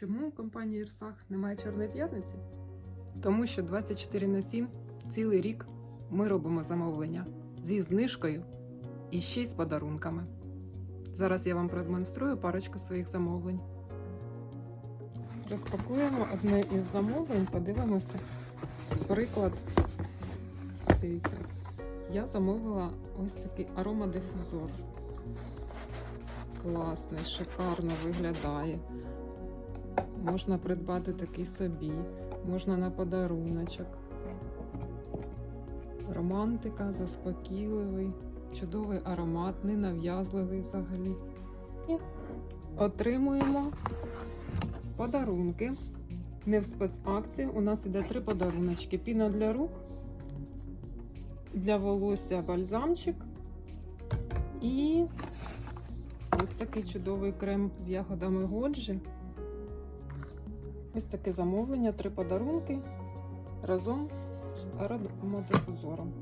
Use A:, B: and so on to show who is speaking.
A: Чому у компанії Ірсах немає Чорної п'ятниці? Тому що 24 на 7 цілий рік ми робимо замовлення зі знижкою і ще й з подарунками. Зараз я вам продемонструю парочку своїх замовлень. Розпакуємо одне із замовлень, подивимося. Приклад. Дивіться. Я замовила ось такий аромадифузор. Класний, шикарно виглядає. Можна придбати такий собі, можна на подаруночок. Романтика, заспокійливий, чудовий аромат, ненав'язливий взагалі. Отримуємо подарунки. Не в спецакції. У нас іде три подаруночки: піна для рук, для волосся бальзамчик і ось такий чудовий крем з ягодами Годжі. Ось таке замовлення, три подарунки разом з аромадифузором.